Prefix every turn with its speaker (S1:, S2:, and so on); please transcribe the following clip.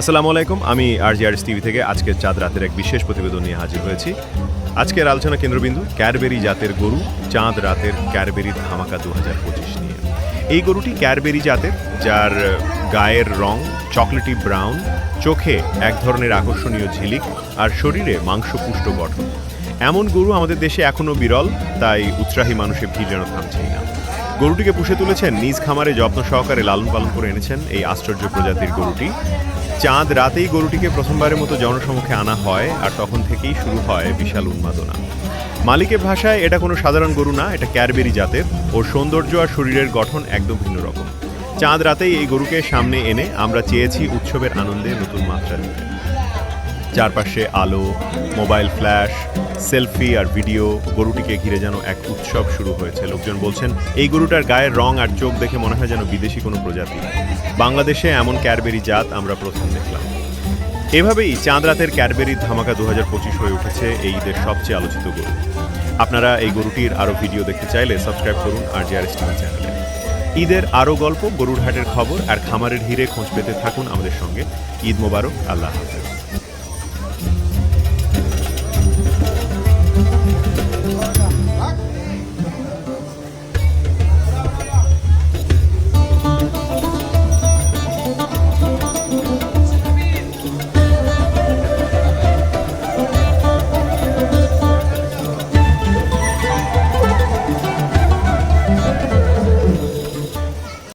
S1: আসসালামু আলাইকুম, আমি আর জি আর টিভি থেকে আজকের চাঁদ রাতের এক বিশেষ প্রতিবেদন নিয়ে হাজির হয়েছি। আজকের আলোচনা কেন্দ্রবিন্দু ক্যারবেরি জাতের গরু, চাঁদ রাতের ক্যারবেরি ধামাকা দু হাজার পঁচিশ নিয়ে। এই গরুটি ক্যারবেরি জাতের, যার গায়ের রং চকলেটি ব্রাউন, চোখে এক ধরনের আকর্ষণীয় ঝিলিক আর শরীরে মাংসপুষ্ট গঠন। এমন গরু আমাদের দেশে এখনও বিরল, তাই উৎসাহী মানুষের ভিড় যেন থামছেই না। গরুটিকে পুষে তুলেছেন, নিজ খামারে যত্ন সহকারে লালন পালন করে এনেছেন এই আশ্চর্য প্রজাতির গরুটি। চাঁদ রাতেই গরুটিকে প্রথমবারের মতো জনসমক্ষে আনা হয় আর তখন থেকেই শুরু হয় বিশাল উন্মাদনা। মালিকের ভাষায়, এটা কোনো সাধারণ গরু না, এটা ক্যারবেরি জাতের। ওর সৌন্দর্য আর শরীরের গঠন একদম ভিন্ন রকম। চাঁদ রাতেই এই গরুকে সামনে এনে আমরা চেয়েছি উৎসবের আনন্দে নতুন মাত্রা দিতে চারপাশে আলো, মোবাইল ফ্ল্যাশ, সেলফি আর ভিডিও, গরুটিকে ঘিরে যেন এক উৎসব শুরু হয়েছে। লোকজন বলছেন, এই গরুটার গায়ের রং আর চোখ দেখে মনে হয় যেন বিদেশি কোনো প্রজাতি। বাংলাদেশে এমন ক্যারবেরি জাত আমরা প্রথম দেখলাম। এভাবেই চাঁদ রাতের ক্যারবেরি ধামাকা দু হাজার পঁচিশ হয়ে উঠেছে এই ঈদের সবচেয়ে আলোচিত গরু। আপনারা এই গরুটির আরও ভিডিও দেখতে চাইলে সাবস্ক্রাইব করুন আর জিআরএস টিভি চ্যানেলে ঈদের আরও গল্প, গরুর হাটের খবর আর খামারের হিরে খোঁজ পেতে থাকুন আমাদের সঙ্গে। ঈদ মোবারক, আল্লাহ হাফেজ।